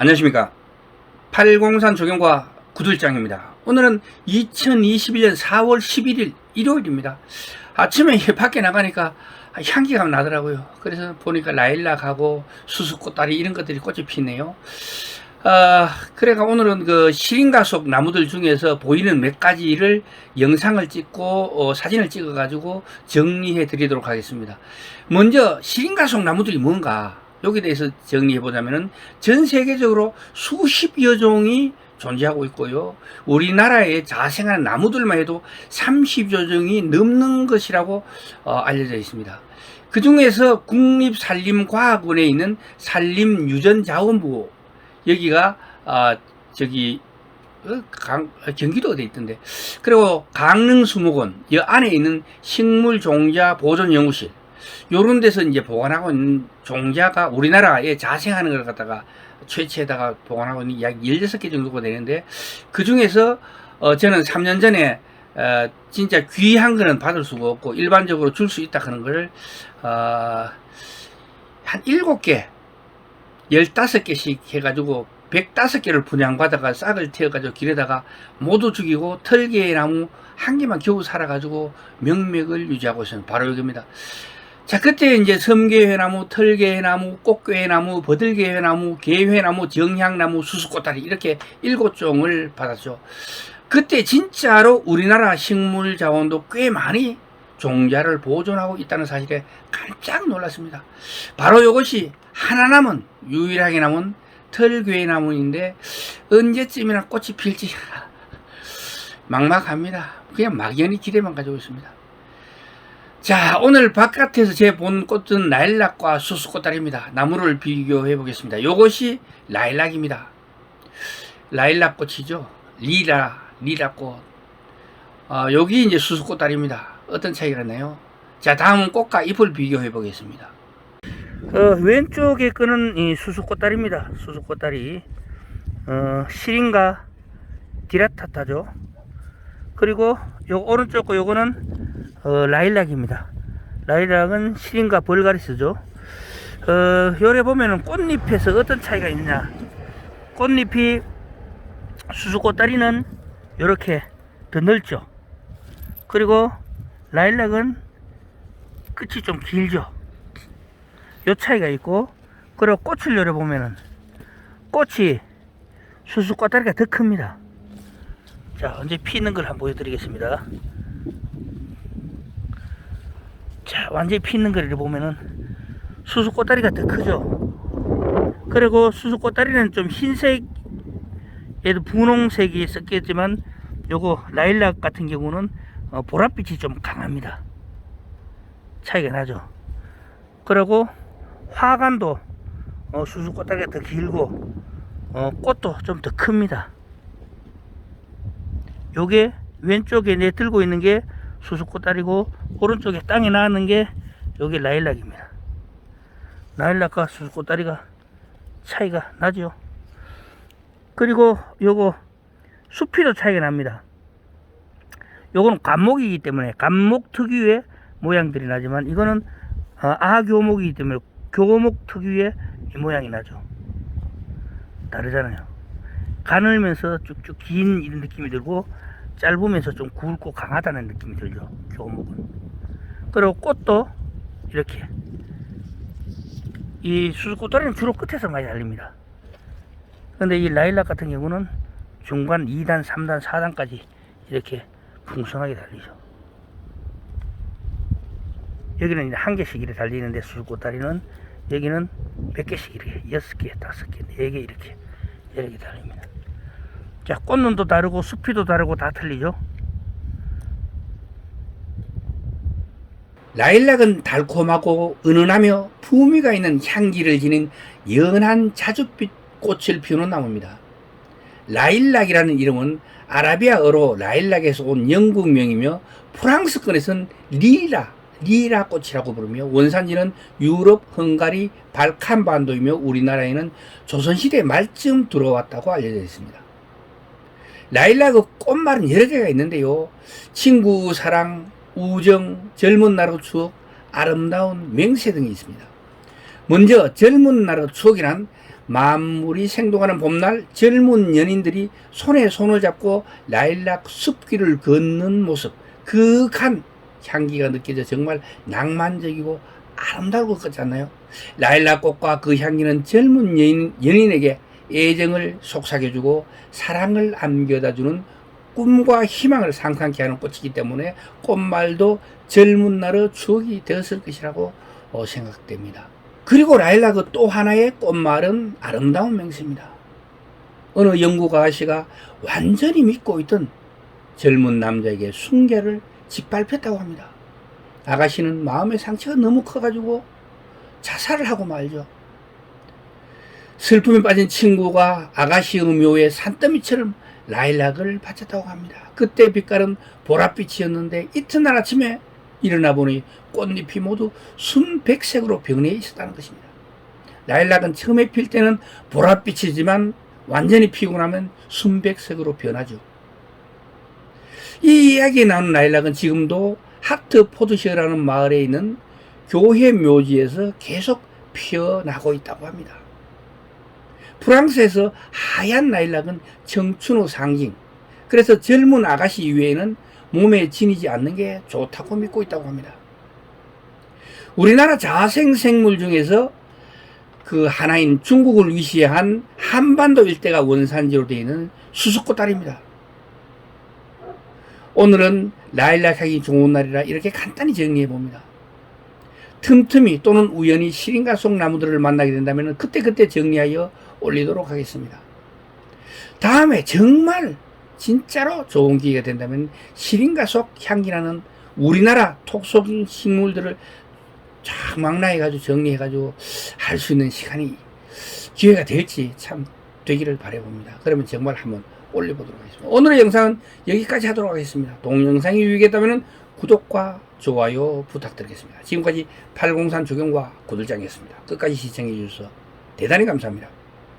안녕하십니까. 803 조경과 구들장입니다. 오늘은 2021년 4월 11일 일요일입니다. 아침에 밖에 나가니까 향기가 나더라고요. 그래서 보니까 라일락하고 수수꽃다리 이런 것들이 꽃이 피네요. 아, 그래가 오늘은 그 시린가 속 나무들 중에서 보이는 몇 가지를 영상을 찍고 어, 사진을 찍어 가지고 정리해 드리도록 하겠습니다. 먼저 시린가 속 나무들이 뭔가 여기에 대해서 정리해 보자면은 전 세계적으로 수십여 종이 존재하고 있고요. 우리나라에 자생하는 나무들만 해도 30여 종이 넘는 것이라고 어, 알려져 있습니다. 그 중에서 국립산림과학원에 있는 산림유전자원부 여기가 아 저기 어, 강, 어, 경기도가 돼 있던데 그리고 강릉수목원 이 안에 있는 식물종자 보존연구실 요런 데서 이제 보관하고 있는 종자가 우리나라에 자생하는 걸 갖다가 최치에다가 보관하고 있는 약 16개 정도가 되는데 그 중에서 어 저는 3년 전에 어 진짜 귀한 거는 받을 수가 없고 일반적으로 줄 수 있다 하는 거를 어한 7개 15개씩 해가지고 105개를 분양받아가 싹을 태워가지고 길에다가 모두 죽이고 털개나무 한 개만 겨우 살아가지고 명맥을 유지하고 있어요. 바로 여기입니다. 자, 그때 이제 섬개회나무, 털개나무, 꽃게나무, 버들개나무, 개회나무, 정향나무, 수수꽃다리 이렇게 일곱 종을 받았죠. 그때 진짜로 우리나라 식물 자원도 꽤 많이 종자를 보존하고 있다는 사실에 깜짝 놀랐습니다. 바로 이것이 하나 남은 유일하게 남은 털괴 나무인데 언제쯤이나 꽃이 필지 막막합니다. 그냥 막연히 기대만 가지고 있습니다. 자, 오늘 바깥에서 제 본 꽃은 라일락과 수수꽃다리입니다. 나무를 비교해 보겠습니다. 이것이 라일락입니다. 라일락 꽃이죠. 리라, 리라 꽃. 어, 여기 이제 수수꽃다리입니다. 어떤 차이가 있나요? 자, 다음은 꽃과 잎을 비교해 보겠습니다. 어, 왼쪽에 끄는 이 수수꽃다리입니다. 수수꽃다리. 어, 시린가 디라타타죠. 그리고 요 오른쪽 거 요거는 어, 라일락입니다. 라일락은 시린가 벌가리스죠. 어, 요래 보면은 꽃잎에서 어떤 차이가 있냐. 꽃잎이 수수꽃다리는 이렇게 더 넓죠. 그리고 라일락은 끝이 좀 길죠. 요 차이가 있고 그리고 꽃을 열어보면은 꽃이 수수꽃다리가 더 큽니다. 자, 언제 피는 걸 한번 보여드리겠습니다. 자, 완전히 피는 걸 보면은 수수 꽃다리가 더 크죠. 그리고 수수 꽃다리는 좀 흰색, 얘도 분홍색이 섞였지만 요거 라일락 같은 경우는 어, 보랏빛이 좀 강합니다. 차이가 나죠. 그리고 화관도 어, 수수 꽃다리가 더 길고 어, 꽃도 좀 더 큽니다. 요게 왼쪽에 내 들고 있는 게 수수꽃다리고 오른쪽에 땅에 나왔는 게 요게 라일락입니다. 라일락과 수수꽃다리가 차이가 나죠. 그리고 요거 수피도 차이가 납니다. 요거는 감목이기 때문에 감목 특유의 모양들이 나지만 이거는 어, 아교목이기 때문에 교목 특유의 이 모양이 나죠. 다르잖아요. 가늘면서 쭉쭉 긴 이런 느낌이 들고 짧으면서 좀 굵고 강하다는 느낌이 들죠. 교목은. 그리고 꽃도 이렇게 이 수수꽃다리는 주로 끝에서 많이 달립니다. 근데 이 라일락 같은 경우는 중간 2단, 3단, 4단까지 이렇게 풍성하게 달리죠. 여기는 한 개씩 이렇게 달리는데 수수꽃다리는 여기는 몇 개씩 이렇게 여섯 개, 다섯 개, 네개 이렇게 이렇게 달립니다. 자, 꽃눈도 다르고 숲이도 다르고 다 틀리죠. 라일락은 달콤하고 은은하며 풍미가 있는 향기를 지닌 연한 자줏빛 꽃을 피우는 나무입니다. 라일락이라는 이름은 아라비아어로 라일락에서 온 영국명이며 프랑스권에서는 리라, 리라 꽃이라고 부르며 원산지는 유럽, 헝가리, 발칸 반도이며 우리나라에는 조선시대 말쯤 들어왔다고 알려져 있습니다. 라일락의 꽃말은 여러 개가 있는데요. 친구, 사랑, 우정, 젊은 날의 추억, 아름다운 맹세 등이 있습니다. 먼저 젊은 날의 추억이란 만물이 생동하는 봄날 젊은 연인들이 손에 손을 잡고 라일락 숲길을 걷는 모습 그윽한 향기가 느껴져 정말 낭만적이고 아름다울 것 같지 않나요? 라일락 꽃과 그 향기는 젊은 연인, 연인에게 애정을 속삭여주고 사랑을 안겨다주는 꿈과 희망을 상상케 하는 꽃이기 때문에 꽃말도 젊은 날의 추억이 되었을 것이라고 어, 생각됩니다. 그리고 라일락의 또 하나의 꽃말은 아름다운 명시입니다. 어느 영국 아가씨가 완전히 믿고 있던 젊은 남자에게 순계를 짓밟혔다고 합니다. 아가씨는 마음의 상처가 너무 커가지고 자살을 하고 말죠. 슬픔에 빠진 친구가 아가씨의 묘에 산더미처럼 라일락을 바쳤다고 합니다. 그때 빛깔은 보랏빛이었는데 이튿날 아침에 일어나 보니 꽃잎이 모두 순백색으로 변해 있었다는 것입니다. 라일락은 처음에 필 때는 보랏빛이지만 완전히 피고 나면 순백색으로 변하죠. 이 이야기에 나오는 라일락은 지금도 하트 포드시어라는 마을에 있는 교회 묘지에서 계속 피어나고 있다고 합니다. 프랑스에서 하얀 라일락은 청춘의 상징. 그래서 젊은 아가씨 이외에는 몸에 지니지 않는 게 좋다고 믿고 있다고 합니다. 우리나라 자생 생물 중에서 그 하나인 중국을 위시한 한반도 일대가 원산지로 되어 있는 수수꽃달입니다. 오늘은 라일락 하기 좋은 날이라 이렇게 간단히 정리해 봅니다. 틈틈이 또는 우연히 시린가 속 나무들을 만나게 된다면 그때그때 정리하여 올리도록 하겠습니다. 다음에 정말 진짜로 좋은 기회가 된다면 시린가 속 향기나는 우리나라 톡속인 식물들을 쫙 망라해가지고 정리해가지고 할 수 있는 시간이 기회가 될지 참 되기를 바라봅니다. 그러면 정말 한번 올려보도록 하겠습니다. 오늘의 영상은 여기까지 하도록 하겠습니다. 동영상이 유익했다면 구독과 좋아요 부탁드리겠습니다. 지금까지 803 조경과 구들장이었습니다. 끝까지 시청해 주셔서 대단히 감사합니다.